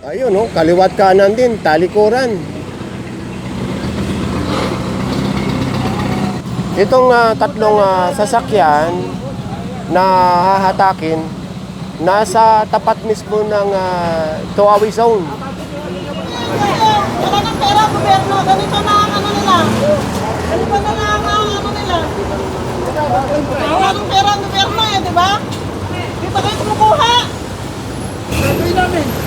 Ayun, no? kaliwat kanan din, talikuran. Itong ah, tatlong ah, sasakyan na hahatakin, nasa tapat mismo ng uh, Tuawi Zone. Wala ng pera, gobyerno. Ganito na ang ano nila. Ganito na lang ang ano nila. Wala ng pera ang gobyerno eh, di ba? Di ba kayo kumukuha? Gagawin namin.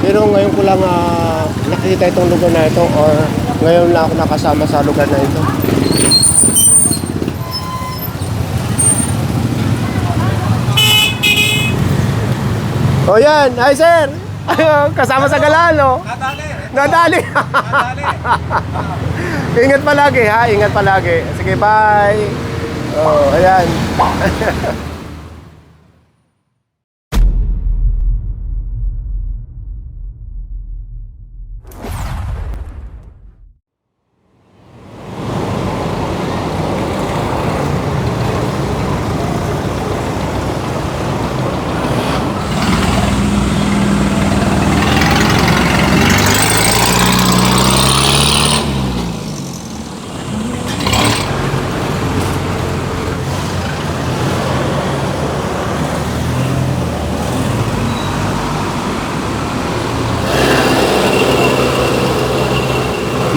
Pero ngayon ko lang ah, nakita itong lugar na ito or ngayon lang ako nakasama sa lugar na ito. O yan, hi sir! Kasama sa galalo. Nadali. Nadali. Ingat palagi ha, ingat palagi. Sige, bye. Oh, ayan.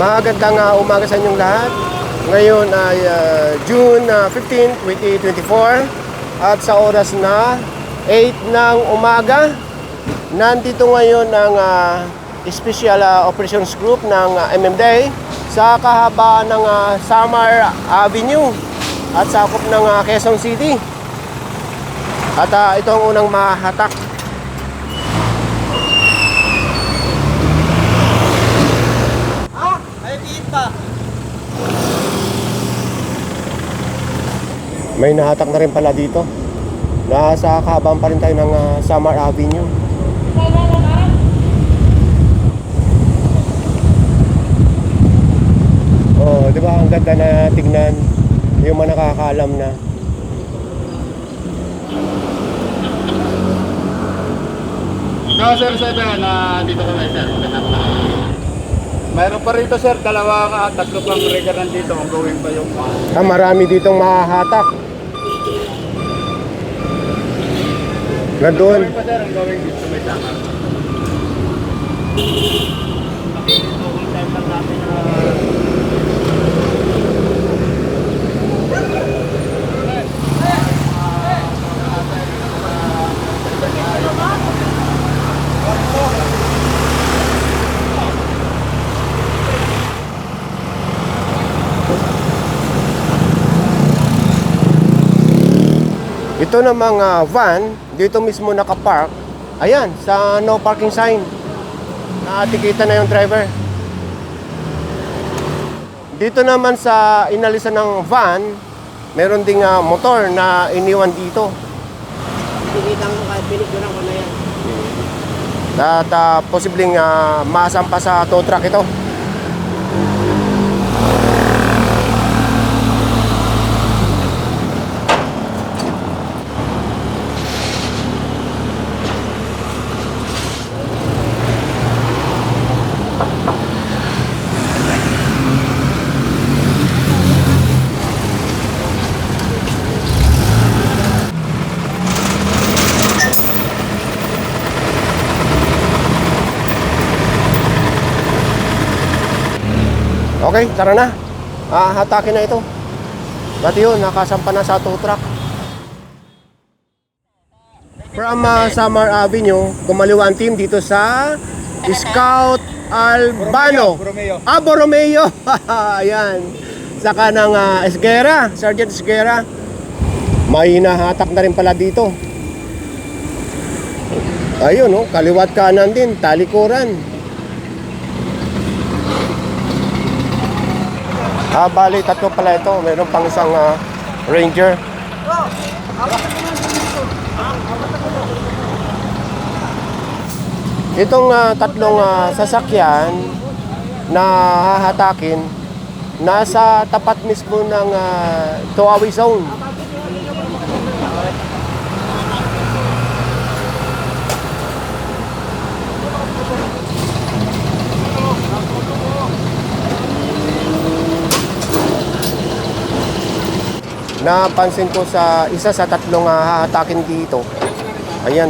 Magandang uh, umaga sa inyong lahat. Ngayon ay ah, June ah, 15, 2024 at sa oras na 8 ng umaga, nandito ngayon ang ah, Special ah, Operations Group ng ah, MMDA sa kahabaan ng ah, Samar Avenue at sakop ng ah, Quezon City. At ah, ito ang unang mahatak Ah, ay tiit pa. May nahatak na rin pala dito. Nasa kahabang pa rin tayo ng ah, Samar Avenue. Oh, di ba ang ganda na tignan yung mga nakakaalam na. No, sir, sir, na dito kami, sir. Umaga. Mayroon pa rito, sir, dalawa ka, tatlo pang rigger nandito. Ang gawin pa yung. Ah, marami ditong mahahatak. Na doon. Gawin pa, sir, ang gawin dito may tama. Ito, kung time lang natin na... Ito na mga van, dito mismo nakapark. Ayan, sa no parking sign. Naatikita na yung driver. Dito naman sa inalisan ng van, meron ding ah, motor na iniwan dito. Pinitan ko kahit pinig ko na yan. At ah, posibleng ah, masampa sa tow truck ito. Okay, tara na. Ah, hatakin na ito. Dati yun, nakasampa na sa tow truck. From ah, Samar Avenue, gumaliwa ang team dito sa Scout Albano. Borromeo. Ah, Borromeo. Ayan. Saka ng ah, Esguera, Sergeant Esguera. May nahatak na rin pala dito. Ayun, no? kaliwat kanan din, talikuran. Ah, bali, tatlo pala ito. Meron pang isang ah, ranger. Itong ah, tatlong ah, sasakyan na hahatakin nasa tapat mismo ng uh, Tuawi Zone. Napansin ko sa isa sa tatlong uh, hahatakin dito. Ayan.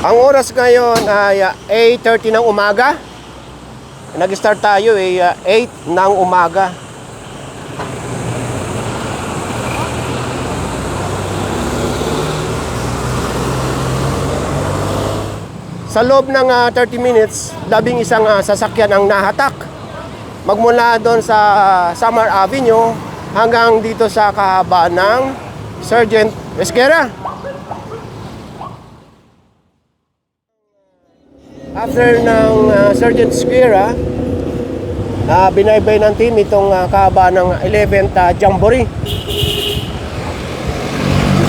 Ang oras ngayon ay ah, 8.30 ng umaga. Nag-start tayo ay ah, 8 ng umaga. Sa loob ng ah, 30 minutes, labing isang ah, sasakyan ang nahatak. Magmula doon sa Summer Avenue hanggang dito sa kahabaan ng Sergeant Esquera. After ng uh, Sergeant Squira, uh, binaybay ng team itong uh, kahaba ng 11th uh, Jamboree.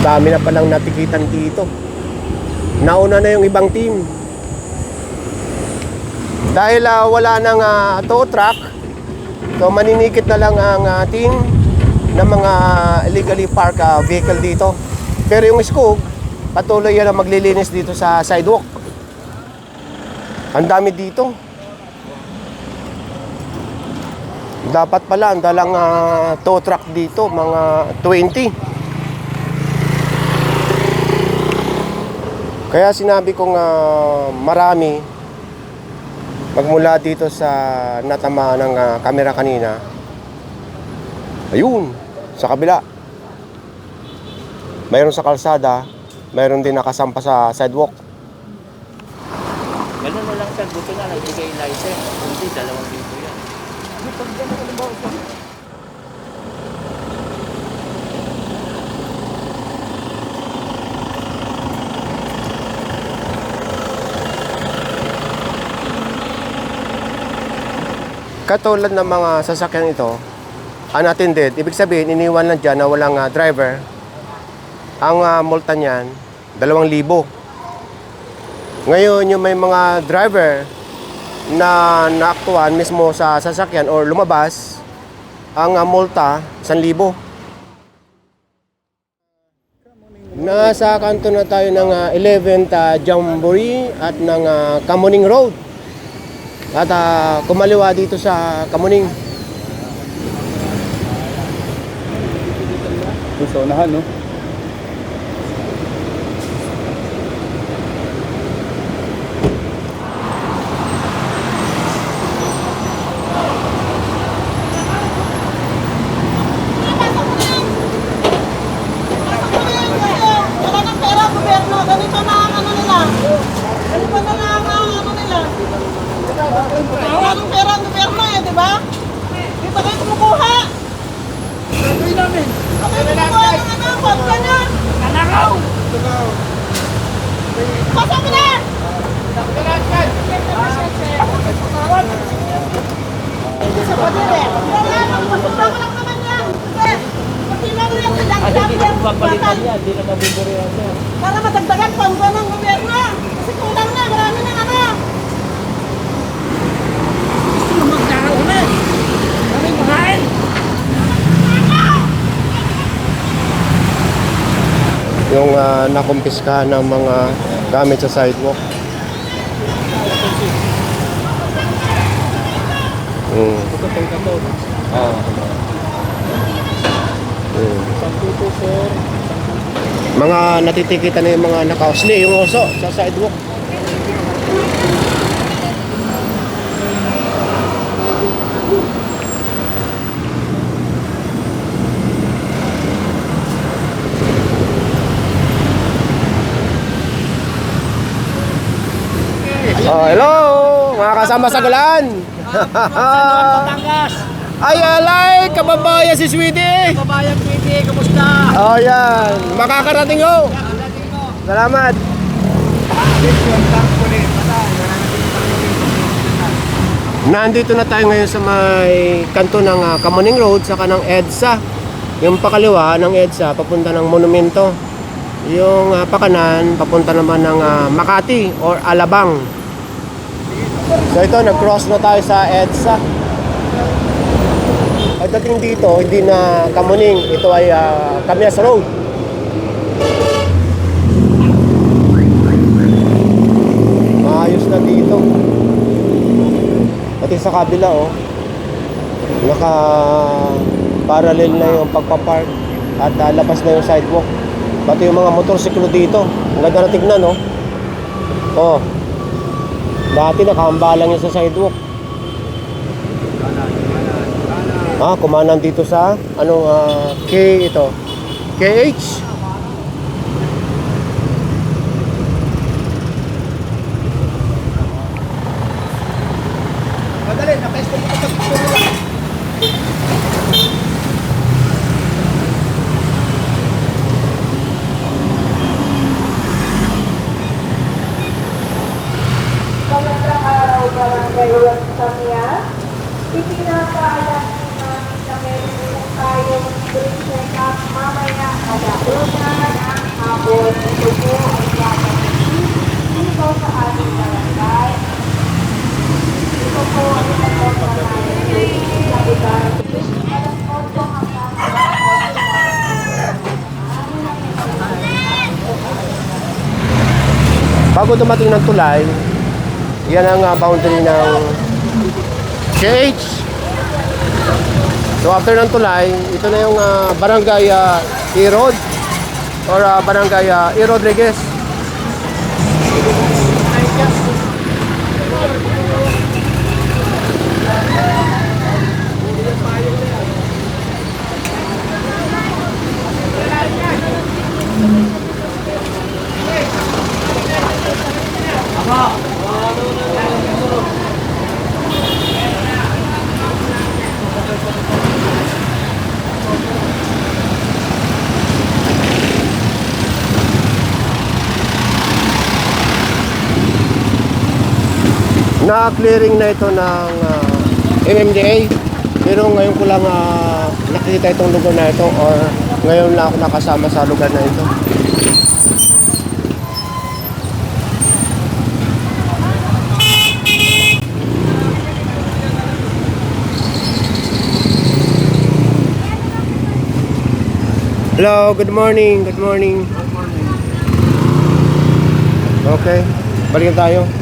Dami na palang natikitan dito. Nauna na yung ibang team. Dahil uh, wala nang uh, tow truck, so maninikit na lang ang uh, team ng mga illegally parked uh, vehicle dito. Pero yung Skog, patuloy yan ang maglilinis dito sa sidewalk. Ang dami dito. Dapat pala, ang dalang ah, tow truck dito, mga 20. Kaya sinabi kong ah, marami, magmula dito sa natama ng ah, kamera kanina, ayun, sa kabila. Mayroon sa kalsada, mayroon din nakasampa sa sidewalk. Ganun na lang sir, buti na nagbigay license. Hindi, dalawang libo yan. Katulad ng mga sasakyan ito, unattended, ibig sabihin iniwan lang dyan na walang ah, driver. Ang ah, multa niyan, 2,000. Ngayon, yung may mga driver na naaktuhan mismo sa sasakyan or lumabas, ang ah, multa, 1,000. Nasa kanto na tayo ng ah, 11th ah, Jamboree at ng ah, Kamuning Road. At ah, kumaliwa dito sa Kamuning. Sa unahan, no? Wala ng pera, gobyerno. Ganito na ang ano nila. Ganito na lang ang ano nila. Wala ng pera ang gobyerno eh, di ba? Di ba kayo kumukuha? Gagawin namin. Bakit kumukuha ng ano? Kotse na? Kanakaw! Pasa mo na! Sa pader eh. Wala lang, masutra ko lang naman yan. Kasi, pag tinalo yan sa Na papalitan yan, hindi na mabibili yan sir. para madagdagan pa ang ng gobyerno. Kasi kulang na, marami na ano. Gusto mo magdaraw ulit. Maraming pakain. Yung uh, nakumpiska ng mga gamit sa sidewalk. Mm. Ito pay ka to. Ah. Mga natitikitan na yung mga nakausli, yung oso sa sidewalk. Oh, hello! Mga kasama sa gulan! Batangas! Ay, alay! Kababayan si Sweetie! Kabayan Pwede, kamusta? Oh, yan. Makakarating ho. Salamat. Nandito na tayo ngayon sa may kanto ng ah, Kamuning Road sa kanang EDSA. Yung pakaliwa ng EDSA papunta ng Monumento. Yung ah, pakanan papunta naman ng ah, Makati or Alabang. So ito, nag-cross na tayo sa EDSA. Pagdating dito, hindi na Kamuning, ito ay uh, Kamias Road. Maayos na dito. Pati sa kabila, oh. Naka parallel na yung pagpapark at uh, labas na yung sidewalk. Pati yung mga motorsiklo dito. Ang ganda na tignan, oh. Oh. Dati nakahamba lang yun sa sidewalk. Ah, kumanan dito sa anong ah, K ito? KH? Madali, nakaisip ko pa Magandang araw barangay Ulan Samia. Ipinapaalam po namin na meron po tayong free check-up mamaya kalaunan ang hapon. Ito po ay gagawin dito sa ating barangay. Ito po ay nagpapala namin sa lugar. Alam po po ang Bago dumating ng tulay, yan ang ah, boundary ng KH. So after ng tulay, ito na yung ah, barangay uh, E Road or ah, barangay uh, Rodriguez. Na-clearing na ito ng ah, MMDA. Pero ngayon ko lang ah, nakita itong lugar na ito or ngayon lang ako nakasama sa lugar na ito. Hello, good morning, good morning. Okay, balikan tayo.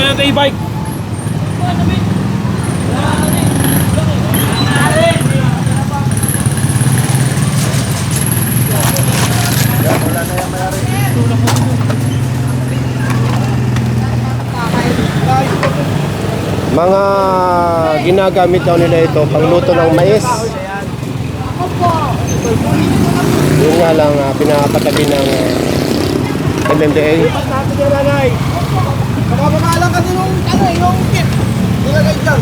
Na ito e-bike. Mga ginagamit daw nila ito pangluto ng mais. Yun nga lang uh, pinapatabi ng uh, MMDA. Nakapamalang kasi nung ano eh, yung kit. Nilagay dyan.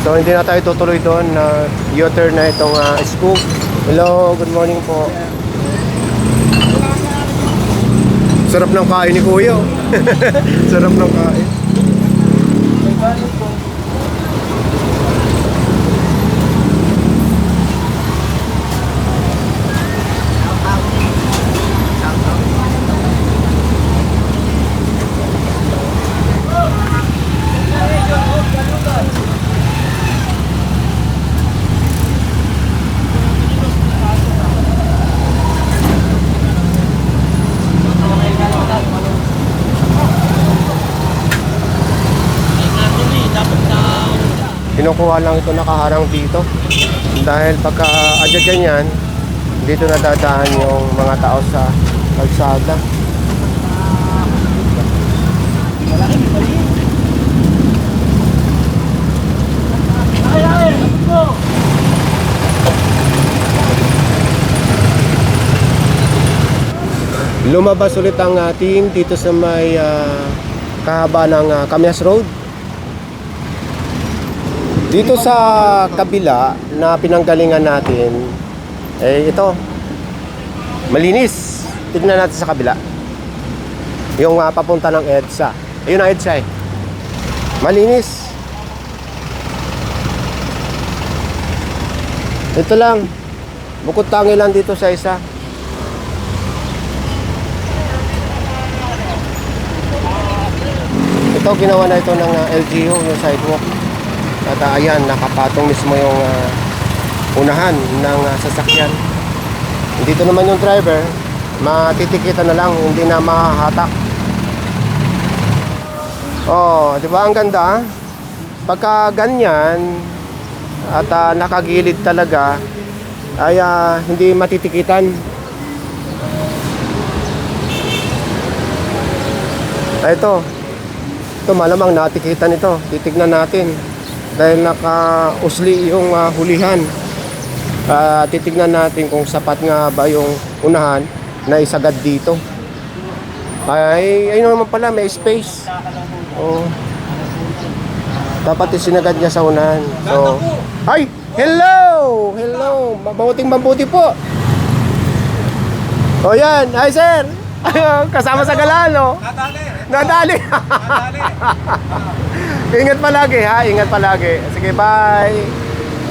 So hindi na tayo tutuloy doon na U-turn na itong uh, scoop. Hello, good morning po. Sarap ng kain ni Kuya. oh. Sarap ng kain. Kinukuha lang ito nakaharang dito. Dahil pagka adya dyan yan, dito nadadaan yung mga tao sa kalsada. Lumabas ulit ang uh, team dito sa may ah, kahaba ng uh, Camyas Road. Dito sa kabila na pinanggalingan natin, eh ito, malinis. Tignan natin sa kabila. Yung ah, papunta ng EDSA. Ayun ang EDSA eh. Malinis. Ito lang. Bukod tangi lang dito sa isa. Ito ginawa na ito ng uh, LGU yung sidewalk. At uh, ayan, nakapatong mismo yung uh, unahan ng uh, sasakyan. Dito naman yung driver, matitikitan na lang, hindi na mahahatak. Oh, di ba ang ganda? Pagka ganyan at uh, nakagilid talaga ay uh, hindi matitikitan. Ah, ito, ito malamang natikitan ito. Titignan natin. Dahil naka-usli yung ah, hulihan. Ah, titignan natin kung sapat nga ba yung unahan na isagad dito. Ay, ayun naman pala, may space. Oh. Dapat isinagad niya sa unahan. So, ay, hello! Hello! Mabuting mabuti po. O yan, hi sir! Kasama sa galano. Nadali. Ingat palagi ha, ingat palagi. Sige, bye.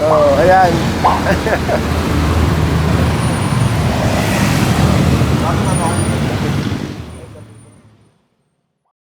Oh, ayan.